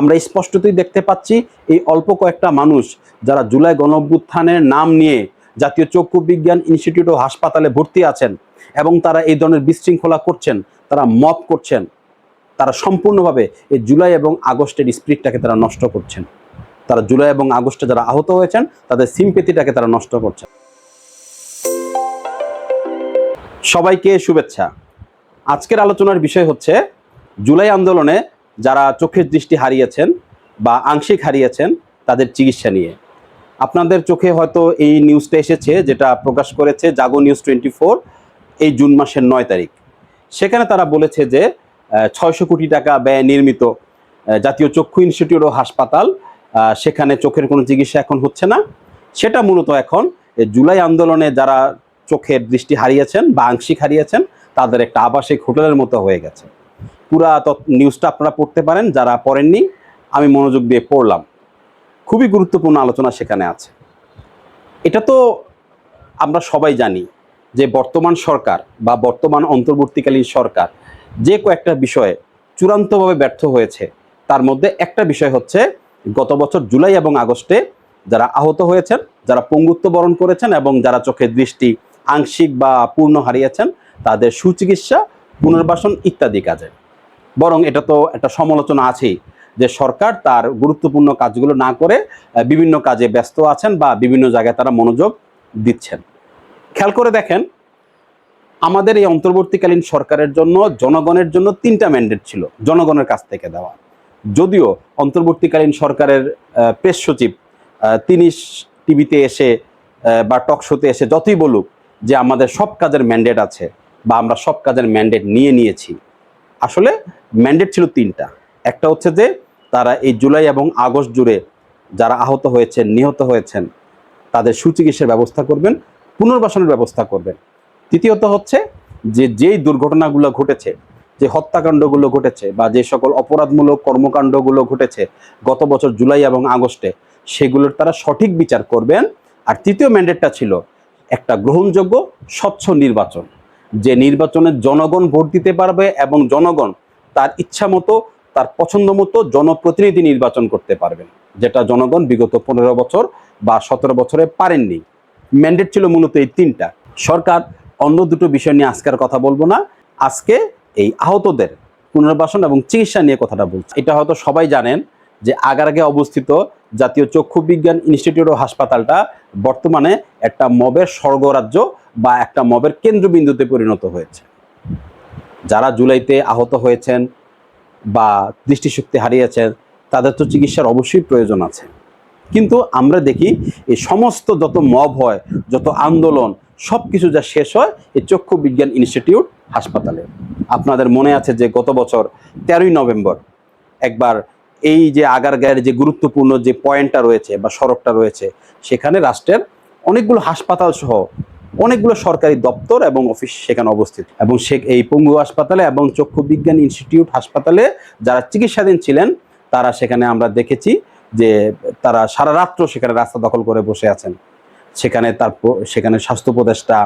আমরা স্পষ্টতই দেখতে পাচ্ছি এই অল্প কয়েকটা মানুষ যারা জুলাই গণঅভ্যুত্থানের নাম নিয়ে জাতীয় চক্ষু বিজ্ঞান ইনস্টিটিউট ও হাসপাতালে ভর্তি আছেন এবং তারা এই ধরনের বিশৃঙ্খলা করছেন, তারা মপ করছেন, তারা সম্পূর্ণভাবে এই জুলাই এবং আগস্টের স্পিরিটটাকে তারা নষ্ট করছেন। তারা জুলাই এবং আগস্টে যারা আহত হয়েছেন, তাদের সিম্পেথিটাকে তারা নষ্ট করছেন। সবাইকে শুভেচ্ছা। আজকের আলোচনার বিষয় হচ্ছে, জুলাই আন্দোলনে যারা চোখের দৃষ্টি হারিয়েছেন বা আংশিক হারিয়েছেন তাদের চিকিৎসা নিয়ে। আপনাদের চোখে হয়তো এই নিউজটা এসেছে যেটা প্রকাশ করেছে জাগো নিউজ টোয়েন্টি এই জুন মাসের নয় তারিখ। সেখানে তারা বলেছে যে ছয়শো কোটি টাকা ব্যয় নির্মিত জাতীয় চক্ষু ইনস্টিটিউট ও হাসপাতাল সেখানে চোখের কোনো চিকিৎসা এখন হচ্ছে না। সেটা মূলত এখন জুলাই আন্দোলনে যারা চোখের দৃষ্টি হারিয়েছেন বা আংশিক হারিয়েছেন, তাদের একটা আবাসিক হোটেলের মতো হয়ে গেছে। পুরা নিউজটা আপনারা পড়তে পারেন, যারা পড়েননি, আমি মনোযোগ দিয়ে পড়লাম। খুবই গুরুত্বপূর্ণ আলোচনা সেখানে আছে। এটা তো আমরা সবাই জানি যে বর্তমান সরকার বা বর্তমান অন্তর্বর্তীকালীন সরকার যে কয়েকটা বিষয়ে চূড়ান্তভাবে ব্যর্থ হয়েছে, তার মধ্যে একটা বিষয় হচ্ছে গত বছর জুলাই এবং আগস্টে যারা আহত হয়েছেন, যারা পঙ্গুত্ব বরণ করেছেন এবং যারা চোখের দৃষ্টি আংশিক বা পূর্ণ হারিয়েছেন, তাদের সুচিকিৎসা পুনর্বাসন ইত্যাদি কাজে। বরং এটা তো একটা সমালোচনা আছেই যে সরকার তার গুরুত্বপূর্ণ কাজগুলো না করে বিভিন্ন কাজে ব্যস্ত আছেন বা বিভিন্ন জায়গায় তারা মনোযোগ দিচ্ছেন। খেয়াল করে দেখেন, আমাদের এই অন্তর্বর্তীকালীন সরকারের জন্য, জনগণের জন্য তিনটা ম্যান্ডেট ছিল, জনগণের কাছ থেকে দেওয়া। যদিও অন্তর্বর্তীকালীন সরকারের প্রেস সচিব তিনি টিভিতে এসে বা টক শোতে এসে যতই বলুক যে আমাদের সব কাজের ম্যান্ডেট আছে বা আমরা সব কাজের ম্যান্ডেট নিয়ে নিয়েছি। আসলে ম্যান্ডেট ছিল তিনটা। একটা হচ্ছে যে, তারা এই জুলাই এবং আগস্ট জুড়ে যারা আহত হয়েছেন, নিহত হয়েছেন, তাদের সুচিকিৎসার ব্যবস্থা করবেন, পুনর্বাসনের ব্যবস্থা করবেন। তৃতীয়ত হচ্ছে যে, যেই দুর্ঘটনাগুলো ঘটেছে, যে হত্যাকাণ্ডগুলো ঘটেছে বা যে সকল অপরাধমূলক কর্মকাণ্ডগুলো ঘটেছে গত বছর জুলাই এবং আগস্টে, সেগুলোর তারা সঠিক বিচার করবেন। আর তৃতীয় ম্যান্ডেটটা ছিল একটা গ্রহণযোগ্য, স্বচ্ছ নির্বাচন। যে নির্বাচনে জনগণ ভোট দিতে পারবে এবং জনগণ তার ইচ্ছা মতো, তার পছন্দ মতো জনপ্রতিনিধি নির্বাচন করতে পারবেন, যেটা জনগণ বিগত পনেরো বছর বা সতেরো বছরে পারেননি। ম্যান্ডেট ছিল মূলত এই তিনটা। সরকার অন্য দুটো বিষয় নিয়ে আজকের কথা বলব না। আজকে এই আহতদের পুনর্বাসন এবং চিকিৎসা নিয়ে কথাটা বলছি। এটা হয়তো সবাই জানেন যে আগারগে অবস্থিত জাতীয় চক্ষু বিজ্ঞান ইনস্টিটিউট ও হাসপাতালটা বর্তমানে একটা মবের স্বর্গরাজ্য বা একটা মবের কেন্দ্রবিন্দুতে পরিণত হয়েছে। যারা জুলাইতে আহত হয়েছেন বা দৃষ্টিশক্তি হারিয়েছেন, তাদের তো চিকিৎসার অবশ্যই প্রয়োজন আছে। কিন্তু আমরা দেখি এই সমস্ত যত মব হয়, যত আন্দোলন সব কিছু যা শেষ হয় এই চক্ষু বিজ্ঞান ইনস্টিটিউট হাসপাতালে। আপনাদের মনে আছে যে গত বছর তেরোই নভেম্বর একবার এই যে আগার আগারগাঁয়ের যে গুরুত্বপূর্ণ যে পয়েন্টটা রয়েছে বা সড়কটা রয়েছে, সেখানে রাষ্ট্রের অনেকগুলো হাসপাতাল সহ অনেকগুলো সরকারি দপ্তর এবং অফিস সেখানে অবস্থিত। এবং সে এই পঙ্গু হাসপাতালে এবং চক্ষু বিজ্ঞান ইনস্টিটিউট হাসপাতালে যারা চিকিৎসাধীন ছিলেন, তারা সেখানে আমরা দেখেছি যে তারা সারা রাত্র সেখানে রাস্তা দখল করে বসে আছেন। সেখানে তার সেখানে স্বাস্থ্য উপদেষ্টা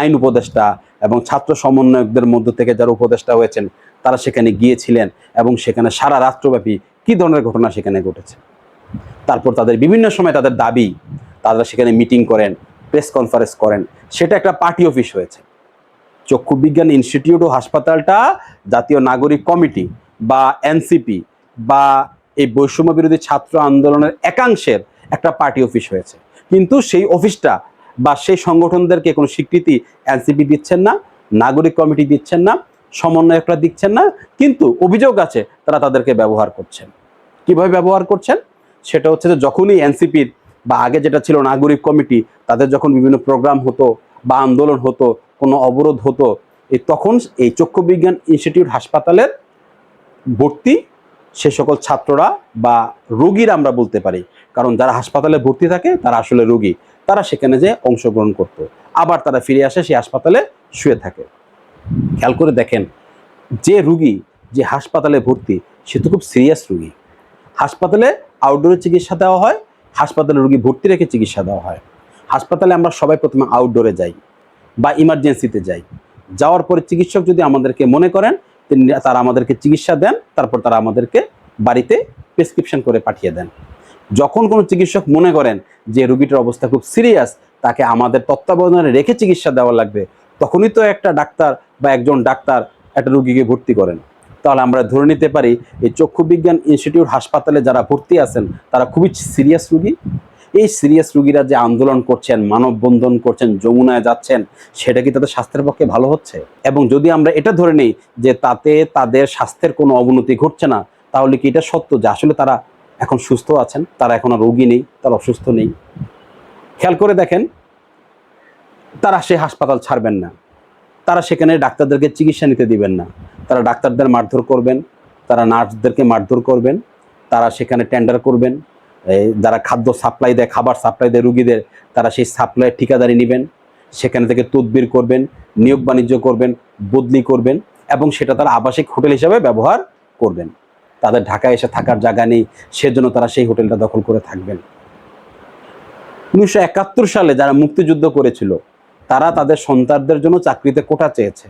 আইন উপদেষ্টা এবং ছাত্র সমন্বয়কদের মধ্য থেকে যারা উপদেষ্টা হয়েছেন তারা সেখানে গিয়েছিলেন এবং সেখানে সারা রাষ্ট্রব্যাপী কী ধরনের ঘটনা সেখানে ঘটেছে? তারপর তাদের বিভিন্ন সময় তাদের দাবি, তারা সেখানে মিটিং করেন প্রেস কনফারেন্স করেন। সেটা একটা পার্টি অফিস হয়েছে। চক্ষু বিজ্ঞান ইনস্টিটিউট ও হাসপাতালটা জাতীয় নাগরিক কমিটি বা এনসিপি বা এই বৈষম্য বিরোধী ছাত্র আন্দোলনের একাংশের একটা পার্টি অফিস হয়েছে। কিন্তু সেই অফিসটা বা সেই সংগঠনদেরকে কোনো স্বীকৃতি এনসিপি দিচ্ছেন না, নাগরিক কমিটি দিচ্ছেন না সমন্বয়করা দিচ্ছেন না, কিন্তু অভিযোগ আছে তারা তাদেরকে ব্যবহার করছেন। কীভাবে ব্যবহার করছেন? সেটা হচ্ছে যে যখনই এনসিপির বা আগে যেটা ছিল নাগরিক কমিটি, তাদের যখন বিভিন্ন প্রোগ্রাম হতো বা আন্দোলন হতো, কোনো অবরোধ হতো এই তখন এই চক্ষু বিজ্ঞান ইনস্টিটিউট হাসপাতালের ভর্তি সে সকল ছাত্ররা বা রোগীরা আমরা বলতে পারি। কারণ যারা হাসপাতালে ভর্তি থাকে, তারা আসলে রোগী। তারা সেখানে যে অংশগ্রহণ করত। আবার তারা ফিরে আসে সেই হাসপাতালে শুয়ে থাকে। খেয়াল করে দেখেন, যে রুগী যে হাসপাতালে ভর্তি, সে তো খুব সিরিয়াস রুগী। হাসপাতালে আউটডোরে চিকিৎসা দেওয়া হয়, হাসপাতালে রুগী ভর্তি রেখে চিকিৎসা দেওয়া হয়। হাসপাতালে আমরা সবাই প্রথমে আউটডোরে যাই বা ইমার্জেন্সিতে যাই। যাওয়ার পরে চিকিৎসক যদি আমাদেরকে মনে করেন, তিনি তারা আমাদেরকে চিকিৎসা দেন, তারপর তারা আমাদেরকে বাড়িতে প্রেসক্রিপশন করে পাঠিয়ে দেন। যখন কোনো চিকিৎসক মনে করেন যে রুগীটার অবস্থা খুব সিরিয়াস তাকে আমাদের তত্ত্বাবধানে রেখে চিকিৎসা দেওয়া লাগবে, তখনই তো একটা ডাক্তার বা একজন ডাক্তার একটা রুগীকে ভর্তি করেন। তাহলে আমরা ধরে নিতে পারি, এই চক্ষু বিজ্ঞান ইনস্টিটিউট হাসপাতালে যারা ভর্তি আছেন, তারা খুবই সিরিয়াস রুগী। এই সিরিয়াস রুগীরা যে আন্দোলন করছেন, মানববন্ধন করছেন, যমুনায় যাচ্ছেন, সেটা কি তাদের স্বাস্থ্যের পক্ষে ভালো হচ্ছে? এবং যদি আমরা এটা ধরে নিই যে তাতে তাদের স্বাস্থ্যের কোনো অবনতি ঘটছে না, তাহলে কি এটা সত্য যে আসলে তারা এখন সুস্থ আছেন? তারা এখন আর রোগী নেই, তারা অসুস্থ নেই। খেয়াল করে দেখেন, তারা সে হাসপাতাল ছাড়বেন না। তারা সেখানে ডাক্তারদেরকে চিকিৎসা নিতে দিবেন না। তারা ডাক্তারদের মারধর করবেন, তারা নার্সদেরকে মারধর করবেন, তারা সেখানে টেন্ডার করবেন যারা খাদ্য সাপ্লাই দেয়, খাবার সাপ্লাই দেয় রুগীদের, তারা সেই সাপ্লাইয়ের ঠিকাদারি নেবেন, সেখানে থেকে তদবির করবেন, নিয়োগ বাণিজ্য করবেন, বদলি করবেন এবং সেটা তারা আবাসিক হোটেল হিসাবে ব্যবহার করবেন। তাদের ঢাকায় এসে থাকার জায়গা নেই, সেজন্য তারা সেই হোটেলটা দখল করে থাকবেন। উনিশশো একাত্তর সালে যারা মুক্তিযুদ্ধ করেছিল তারা তাদের সন্তানদের জন্য চাকরিতে কোটা চেয়েছে।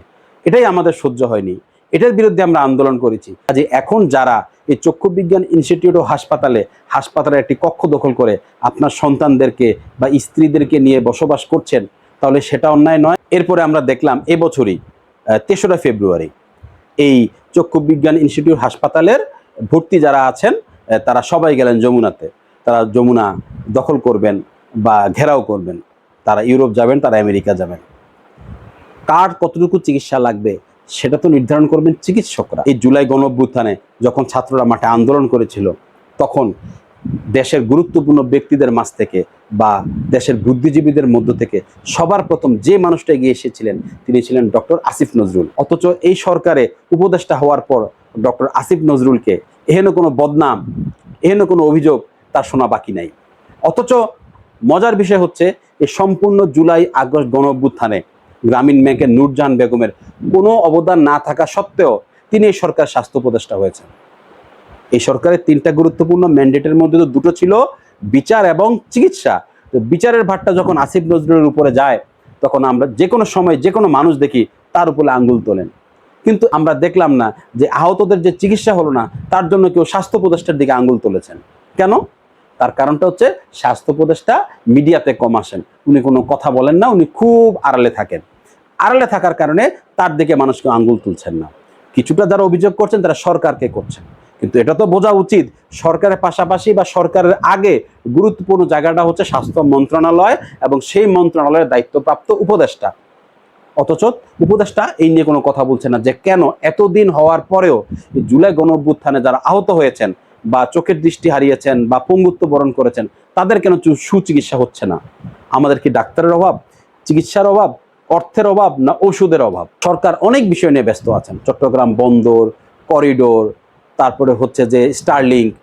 এটাই আমাদের সহ্য হয়নি। এটার বিরুদ্ধে আমরা আন্দোলন করেছি। কাজে এখন যারা এই চক্ষু বিজ্ঞান ইনস্টিটিউট ও হাসপাতালে হাসপাতালে একটি কক্ষ দখল করে আপনার সন্তানদেরকে বা স্ত্রীদেরকে নিয়ে বসবাস করছেন, তাহলে সেটা অন্যায় নয়। এরপরে আমরা দেখলাম এবছরই তেসরা ফেব্রুয়ারি, এই চক্ষু বিজ্ঞান ইনস্টিটিউট হাসপাতালের ভর্তি যারা আছেন তারা সবাই গেলেন যমুনাতে। তারা যমুনা দখল করবেন বা ঘেরাও করবেন। তারা ইউরোপ যাবেন, তারা আমেরিকা যাবেন। কার কতটুকু চিকিৎসা লাগবে সেটা তো নির্ধারণ করবেন চিকিৎসকরা। এই জুলাই গণঅভ্যুত্থানে যখন ছাত্ররা মাঠে আন্দোলন করেছিল, তখন দেশের গুরুত্বপূর্ণ ব্যক্তিদের মাঝ থেকে বা দেশের বুদ্ধিজীবীদের মধ্য থেকে সবার প্রথম যে মানুষটা এগিয়ে এসেছিলেন, তিনি ছিলেন ডক্টর আসিফ নজরুল। অথচ এই সরকারে উপদেষ্টা হওয়ার পর ডক্টর আসিফ নজরুলকে এহেন কোনো বদনাম, এহেন কোনো অভিযোগ তার শোনা বাকি নাই। অথচ মজার বিষয় হচ্ছে এই সম্পূর্ণ জুলাই আগস্ট গণ অভ্যুত্থানে গ্রামীণ ব্যাংকের নূরজাহান বেগমের কোনো অবদান না থাকা সত্ত্বেও তিনি এই সরকার স্বাস্থ্য উপদেষ্টা হয়েছেন। এই সরকারের তিনটা গুরুত্বপূর্ণ ম্যান্ডেটের মধ্যে তো দুটো ছিল বিচার এবং চিকিৎসা। বিচারের ভারটা যখন আসিফ নজরুলের উপরে যায়, তখন আমরা যে কোনো সময় যে কোনো মানুষ দেখি তার উপরে আঙ্গুল তোলেন। কিন্তু আমরা দেখলাম না যে আহতদের যে চিকিৎসা হলো না, তার জন্য কেউ স্বাস্থ্য উপদেষ্টার দিকে আঙ্গুল তুলেছেন। কেন? তার কারণটা হচ্ছে স্বাস্থ্য উপদেষ্টা মিডিয়াতে কম আসেন। উনি কোনো কথা বলেন না, উনি খুব আড়ালে থাকেন। আড়ালে থাকার কারণে তার দিকে মানুষকে আঙ্গুল তুলছেন না। কিছুটা যারা অভিযোগ করছেন, তারা সরকারকে করছেন। কিন্তু এটা তো বোঝা উচিত, সরকারের পাশাপাশি বা সরকারের আগে গুরুত্বপূর্ণ জায়গাটা হচ্ছে স্বাস্থ্য মন্ত্রণালয় এবং সেই মন্ত্রণালয়ের দায়িত্বপ্রাপ্ত উপদেষ্টা। অথচ উপদেষ্টা এই নিয়ে কোনো কথা বলছে না যে কেন এতদিন হওয়ার পরেও জুলাই গণ যারা আহত হয়েছেন বা চোখের দৃষ্টি হারিয়েছেন বা পঙ্গুত্ব বরণ করেছেন, তাদের কেন সুচিকিৎসা হচ্ছে না? আমাদের কি ডাক্তারের অভাব, চিকিৎসার অভাব, অর্থের অভাব না ওষুধের অভাব? সরকার অনেক বিষয় নিয়ে ব্যস্ত আছেন। চট্টগ্রাম বন্দর, করিডোর, তারপরে হচ্ছে যে স্টারলিংক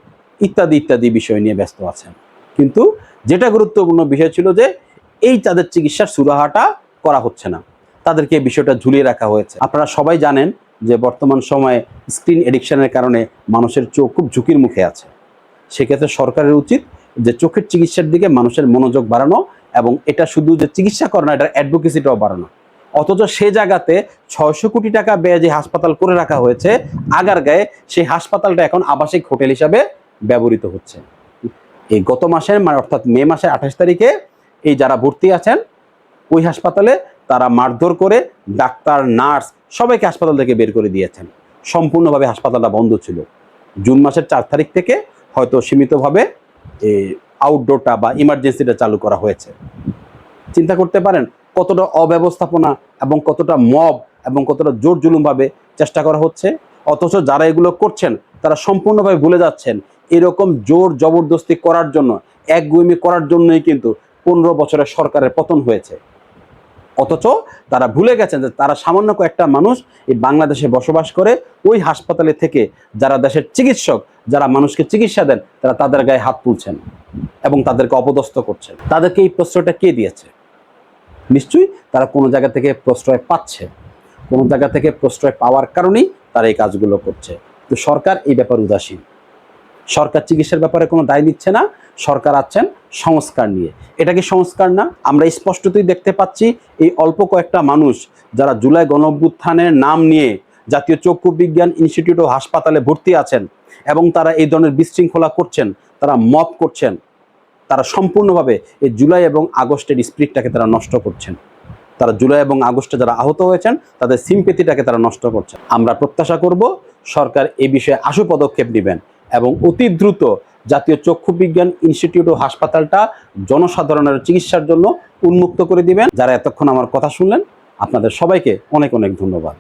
ইত্যাদি ইত্যাদি বিষয় নিয়ে ব্যস্ত আছেন। কিন্তু যেটা গুরুত্বপূর্ণ বিষয় ছিল যে এই তাদের চিকিৎসার সুরাহাটা করা হচ্ছে না। তাদেরকে বিষয়টা ঝুলিয়ে রাখা হয়েছে। আপনারা সবাই জানেন যে বর্তমান সময়ে স্ক্রিন এডিকশনের কারণে মানুষের চোখ খুব ঝুঁকির মুখে আছে। সেক্ষেত্রে সরকারের উচিত যে চোখের চিকিৎসার দিকে মানুষের মনোযোগ বাড়ানো এবং এটা শুধু যে চিকিৎসা করে না, এটার অ্যাডভোকেসিটাও বাড়ানো। অথচ সে জায়গাতে ছয়শো কোটি টাকা ব্যয় যে হাসপাতাল করে রাখা হয়েছে আগার গায়ে সেই হাসপাতালটা এখন আবাসিক হোটেল হিসাবে ব্যবহৃত হচ্ছে। এই গত মাসের মানে অর্থাৎ মে মাসের আঠাশ তারিখে এই যারা ভর্তি আছেন ওই হাসপাতালে তারা মারধর করে ডাক্তার, নার্স সবাইকে হাসপাতাল থেকে বের করে দিয়েছেন। সম্পূর্ণভাবে হাসপাতালটা বন্ধ ছিল। জুন মাসের চার তারিখ থেকে হয়তো সীমিতভাবে এই আউটডোরটা বা ইমার্জেন্সিটা চালু করা হয়েছে। চিন্তা করতে পারেন, কতটা অব্যবস্থাপনা এবং কতটা মব এবং কতটা জোর জুলুমভাবে চেষ্টা করা হচ্ছে। অথচ যারা এগুলো করছেন, তারা সম্পূর্ণভাবে ভুলে যাচ্ছেন, এরকম জোর জবরদস্তি করার জন্য, একগুইমি করার জন্যই কিন্তু পনেরো বছরের সরকারের পতন হয়েছে। অথচ তারা ভুলে গেছেন যে তারা সামান্য কয়েকটা মানুষ এই বাংলাদেশে বসবাস করে, ওই হাসপাতালে থেকে যারা দেশের চিকিৎসক, যারা মানুষকে চিকিৎসা দেন, তারা তাদের গায়ে হাত তুলছেন এবং তাদেরকে অপদস্থ করছেন। তাদেরকে এই প্রশ্রয়টা কে দিয়েছে? নিশ্চয়ই তারা কোনো জায়গা থেকে প্রশ্রয় পাচ্ছে। কোনো জায়গা থেকে প্রশ্রয় পাওয়ার কারণেই তারা এই কাজগুলো করছে। তো সরকার এই ব্যাপারে উদাসীন। সরকার চিকিৎসার ব্যাপারে কোনো দায় নিচ্ছে না, সরকার আছেন সংস্কার নিয়ে। এটা কি সংস্কার না? আমরা স্পষ্টতই দেখতে পাচ্ছি এই অল্প কয়েকটা মানুষ যারা জুলাই গণঅভ্যুত্থানের নাম নিয়ে জাতীয় চক্ষু বিজ্ঞান ইনস্টিটিউট ও হাসপাতালে ভর্তি আছেন এবং তারা এই ধরনের বিশৃঙ্খলা করছেন, তারা মপ করছেন, তারা সম্পূর্ণভাবে এই জুলাই এবং আগস্টের স্পিরিটটাকে তারা নষ্ট করছেন। তারা জুলাই এবং আগস্টে যারা আহত হয়েছেন, তাদের সিম্পেথিটাকে তারা নষ্ট করছেন। আমরা প্রত্যাশা করব সরকার এই বিষয়ে আশু পদক্ষেপ নেবেন। এবং অতি দ্রুত জাতীয় চক্ষু বিজ্ঞান ইনস্টিটিউট ও হাসপাতালটা জনসাধারণের চিকিৎসার জন্য উন্মুক্ত করে দিবেন। যারা এতক্ষণ আমার কথা শুনলেন, আপনাদের সবাইকে অনেক অনেক ধন্যবাদ।